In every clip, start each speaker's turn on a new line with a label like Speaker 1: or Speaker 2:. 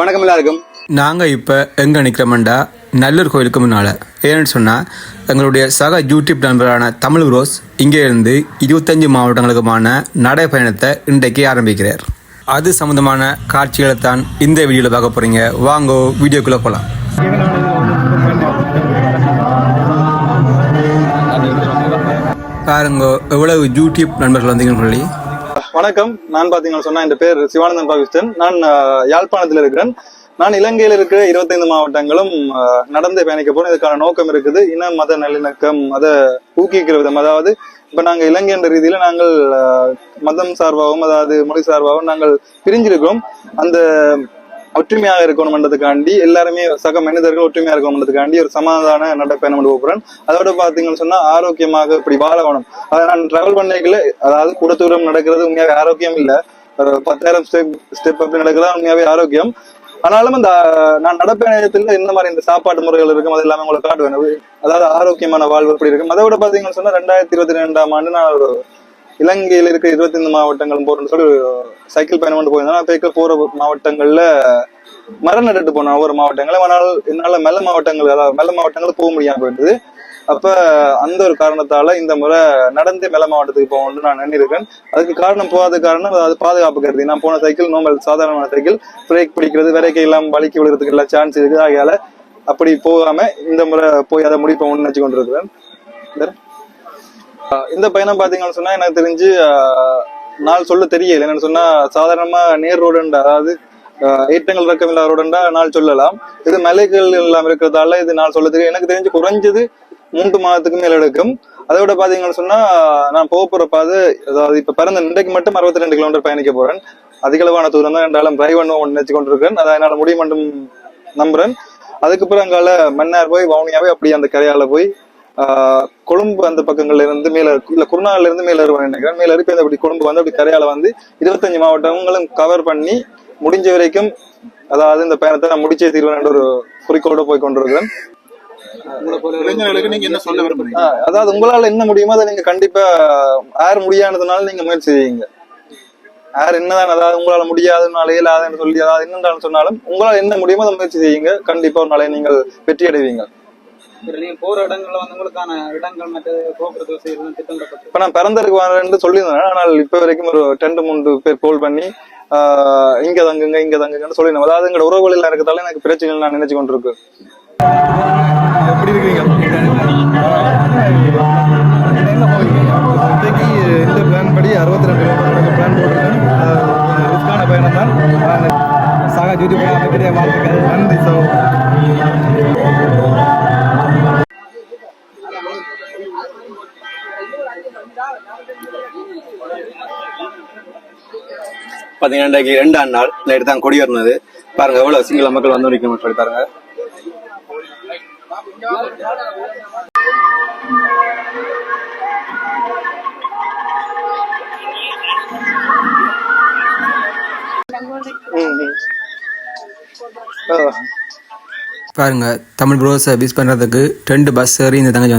Speaker 1: வணக்கம் எல்லாருக்கும்.
Speaker 2: நாங்கள் இப்போ எங்கே நிற்கிறோம்டா நல்லூர் கோயிலுக்கு முன்னால். ஏன்னு சொன்னால் எங்களுடைய சக யூடியூப் நண்பரான தமிழ் ரோஸ் இங்கே இருந்து இருபத்தஞ்சு மாவட்டங்களுக்குமான நடைப்பயணத்தை இன்றைக்கு ஆரம்பிக்கிறார். அது சம்மந்தமான காட்சிகளை தான் இந்த வீடியோவில் பார்க்க போகிறீங்க வாங்கோ வீடியோக்குள்ளே போகலாம் பாருங்க எவ்வளவு யூடியூப் நண்பர்கள் வந்தீங்கன்னு சொல்லி.
Speaker 1: வணக்கம். நான் பாத்தீங்கன்னா சொன்னா என் பேர் சிவானந்தன் பாகிஸ்தான் நான் யாழ்ப்பாணத்தில் இருக்கிறேன். நான் இலங்கையில் இருக்கிற இருபத்தைந்து மாவட்டங்களும் நடந்து பயணிக்க போறோம். இதுக்கான நோக்கம் இருக்குது. இன மத நல்லிணக்கம் அதை ஊக்குவிக்கிற விதம். அதாவது இப்போ நாங்கள் இலங்கை என்ற ரீதியில் நாங்கள் மதம் சார்பாகவும் அதாவது மொழி சார்பாகவும் நாங்கள் பிரிஞ்சிருக்கிறோம். அந்த ஒற்றுமையாக இருக்கணும்ன்றதுக்காண்டி எல்லாருமே சக மனிதர்கள் ஒற்றுமையா இருக்கணும்ன்றதுக்காண்டி ஒரு சமாதான நடைப்பயணம் கொண்டு போறேன் அதோட பார்த்தீங்கன்னு சொன்னா ஆரோக்கியமாக இப்படி வாழ வேணும். அதை நான் டிராவல் பண்ணிக்கல அதாவது கூட தூரம் நடக்கிறது உண்மையாவே ஆரோக்கியம் இல்ல. ஒரு பத்தாயிரம் ஸ்டெப் ஸ்டெப் அப்படி நடக்கிறதா உண்மையாவே ஆரோக்கியம். ஆனாலும் அந்த நான் நடப்பயணத்துல இந்த மாதிரி இந்த சாப்பாட்டு முறைகள் இருக்கும் அது எல்லாமே உங்களுக்கு காட்டுவேன். அதாவது ஆரோக்கியமான வாழ்வு எப்படி இருக்கும். அதை விட பார்த்தீங்கன்னு சொன்னா ரெண்டாயிரத்தி இருபத்தி ரெண்டாம் ஆண்டு நான் ஒரு இலங்கையில் இருக்க இருபத்தைந்து மாவட்டங்களும் போறேன்னு சொல்லி ஒரு சைக்கிள் பயணம் கொண்டு போயிருந்தோம். சைக்கிள் போற மாவட்டங்கள்ல மரம் நட்டுட்டு போனோம் ஒவ்வொரு மாவட்டங்களும் ஆனால் என்னால மெல்ல மாவட்டங்கள் அதாவது மெல்ல மாவட்டங்கள் போக முடியாம போயிடுது அப்ப அந்த ஒரு காரணத்தால இந்த முறை நடந்தே மெல்ல மாவட்டத்துக்கு போகணும்னு நான் நினைக்கிறேன் அதுக்கு காரணம் போகாத காரணம் அதாவது பாதுகாப்பு கருதி. நான் போன சைக்கிள் நோமல் சாதாரணமான சைக்கிள் பிரேக் பிடிக்கிறது விரைக்கை எல்லாம் வலிக்கு விழுறதுக்கு எல்லாம் சான்ஸ் இருக்குது. ஆகையால அப்படி போகாம இந்த முறை போய் அதை முடிப்போம்னு நினைச்சு கொண்டிருக்கிறேன் வேற? இந்த பயணம் பாத்தீங்கன்னு சொன்னா எனக்கு தெரிஞ்சு நாள் சொல்ல தெரியல. என்னன்னு சொன்னா சாதாரணமா நேர் ரோடுண்டா அதாவது ஏற்றங்கள் இறக்கம் இல்லாத ரோடுண்டா நாள் சொல்லலாம். இது மலைகள் எல்லாம் இருக்கிறதால இது நாள் சொல்ல தெரியும் எனக்கு தெரிஞ்சு குறைஞ்சது மூன்று மாதத்துக்கு மேல எடுக்கும். அதை விட பாத்தீங்கன்னு சொன்னா நான் போக போற பாது அதாவது இப்ப பிறந்த இன்றைக்கு மட்டும் அறுபத்தி ரெண்டு கிலோமீட்டர் பயணிக்க போறேன். அதிகளவான தூரம் தான் என்றாலும் டிரைவ் பண்ண ஒன்று நினைச்சு கொண்டிருக்கேன் அதை என்னால் முடியும் மட்டும் நம்புறேன் அதுக்கப்புறம் அங்கால மன்னார் போய் வவுனியாவே அப்படி அந்த கரையால போய் கொழும்பு அந்த பக்கங்கள்ல இருந்து மேல இல்ல குருநாள்ல இருந்து மேல வருவாங்க நினைக்கிறேன். மேல இருந்து அப்படி கொழும்பு வந்து அப்படி கரையால வந்து இருபத்தஞ்சு மாவட்டங்களும் கவர் பண்ணி முடிஞ்ச வரைக்கும் அதாவது இந்த பயணத்தை நான் முடிச்சே தீர்வேன் ஒரு குறிக்கோட போய் கொண்டிருக்கிறேன். அதாவது உங்களால என்ன முடியுமோ அதை நீங்க கண்டிப்பா யார் முடியாததுனால நீங்க முயற்சி செய்யுங்க. யார் என்னதான் அதாவது உங்களால முடியாதுனால இயலாதுன்னு சொல்லி அதாவது என்னன்னு சொன்னாலும் உங்களால என்ன முடியுமோ அதை முயற்சி செய்யுங்க. கண்டிப்பா ஒரு நாளை நீங்கள் வெற்றி அடைவீங்க
Speaker 3: போற இடங்கள்ல வந்து உங்களுக்கான இடங்கள் மற்ற போக்குவரத்து வசதிகள் திட்டமிடப்பட்டு
Speaker 1: இப்ப நான் பிறந்தருக்கு வரேன்னு சொல்லியிருந்தேன். ஆனால் இப்ப வரைக்கும் ஒரு ரெண்டு மூன்று பேர் கால் பண்ணி ஆஹ் இங்க தங்குங்க இங்க தங்குங்கன்னு சொல்லியிருந்தேன். அதாவது எங்களோட உறவுகள் எல்லாம் இருக்கிறதால எனக்கு பிரச்சனைகள் நான் நினைச்சு கொண்டிருக்கு.
Speaker 4: எப்படி இருக்கீங்க? இந்த பிளான் படி அறுபத்தி ரெண்டு கிலோமீட்டர் பிளான் போட்டிருக்கேன் ரிஸ்கான பயணம் தான் சக ஜூதி வாழ்த்துக்கள் நன்றி சோ
Speaker 5: பாத்தீங்கன்னா இன்றைக்கு ரெண்டாம் நாள் நைட்டு தான் கொடி வந்தது பாருங்க எவ்வளவு சிங்கள மக்கள் வந்து நிற்கணும் சொல்லி பாருங்க.
Speaker 2: பாருங்க தமிழ் ப்ரோஸை மிஸ் பண்ணுறதுக்கு ரெண்டு பஸ் ஏறி இந்த தங்கச்சி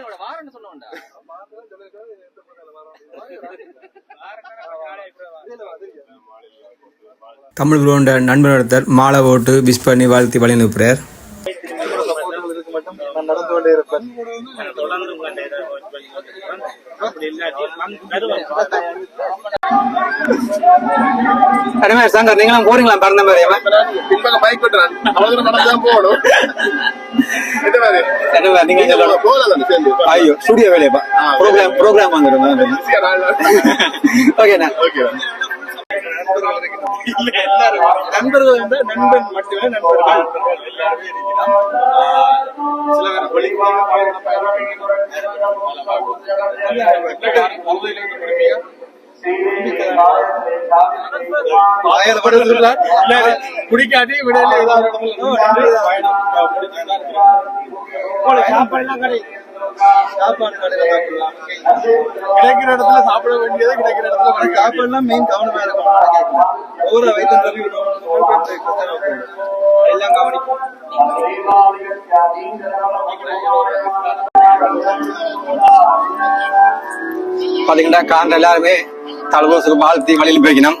Speaker 4: போறேன் பாருங்க
Speaker 2: தமிழ் ப்ரோண்ட நண்பர் ஒருத்தர் மாலை போட்டு விஷ் பண்ணி வாழ்த்தி வழி
Speaker 1: நான் நடந்து கொண்டே இருப்பேன்.
Speaker 5: அருமையா சங்கர் நீங்களும் போறீங்களா? பிறந்த மாதிரி
Speaker 4: பின்பக்கம் பைக் விட்டுறேன் அவங்க நடந்து தான் போகணும்.
Speaker 5: என்ன நீங்க சொல்லணும். ஐயோ ஸ்டுடியோ வேலையப்பா. ப்ரோக்ராம் ப்ரோக்ராம் வந்துடும் ஓகேண்ணா
Speaker 1: நண்பர்கள் வந்து நண்பன் மட்டுமே நண்பர்கள். எல்லாருமே சில பேர் குடிக்காட்டி விடையில ஏதாவது இடத்துல சாப்பாடு கடையில சாப்பிடலாம் கிடைக்கிற இடத்துல சாப்பிட வேண்டியது கிடைக்கிற இடத்துல கிடைக்கும். சாப்பாடுலாம் மெயின் கவனமா இருக்கும் ஒவ்வொரு வயிற்று எல்லாம் கவனிக்கும்
Speaker 5: பாத்தீங்கன்னா கார்ல எல்லாருமே தலபோசுக்கு வாழ்த்தி வழியில் போய்க்கணும்.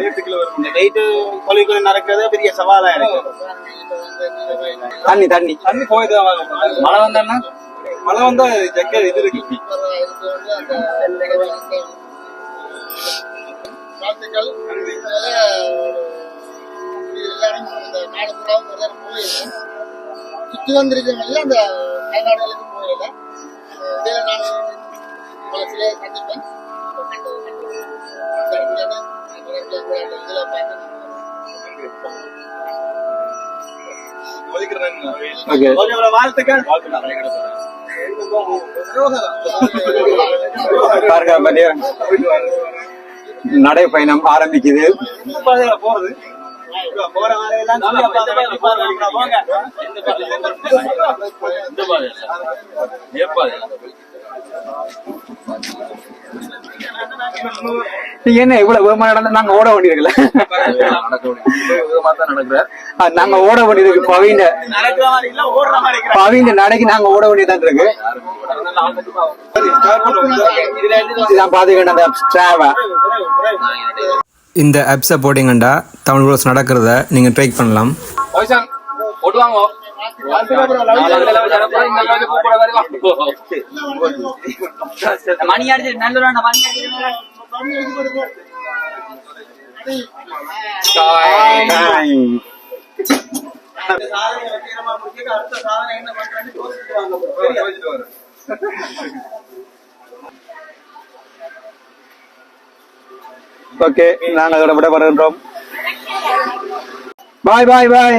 Speaker 3: எட்டு கிலோ வரும் இந்த வெயிட் கொலைக்குள்ள நடக்கிறது பெரிய சவாலா இருக்கு
Speaker 5: தண்ணி தண்ணி.
Speaker 3: தண்ணி போய் தான் வாங்க. மழை வந்தான்னா? மழை வந்தா ஜக்கர் இது இருக்கு.
Speaker 6: வாழ்த்துக்கள். எல்லாரும் இந்த நாடு சுற்றி வந்திருக்கவங்க அந்த தாய்நாடுகளுக்கு போயிடலாம் இதில் நான் பல சில சந்திப்பேன்
Speaker 5: நடை பயணம் நடைப்பயணம் ஆரம்பிக்குது.
Speaker 3: போறது போற
Speaker 5: நீங்க என்ன இவ்வளவு வேகமா நடந்தா நாங்க ஓட வேண்டியிருக்கல நாங்க ஓட வேண்டியது
Speaker 3: மாதிரி இருக்கிற
Speaker 5: பவிந்த நடைக்கு நாங்க ஓட வேண்டியதான் இருக்கு. பாத்துக்கிட்ட அந்த டிராவா
Speaker 2: இந்த ஆப்ஸை போட்டிங்கண்டா தமிழ் ரோஸ் நடக்கிறத நீங்கள் ட்ரை பண்ணலாம்.
Speaker 3: மணி அடிச்சு நல்ல மணி அடிச்சு சாதனை வெற்றிகரமா முடிக்க அடுத்த சாதனை என்ன பண்றேன்னு யோசிச்சுட்டு வாங்க bro.
Speaker 5: ஓகே நாங்க அதோட விட வருகின்றோம் பாய் பாய் பாய்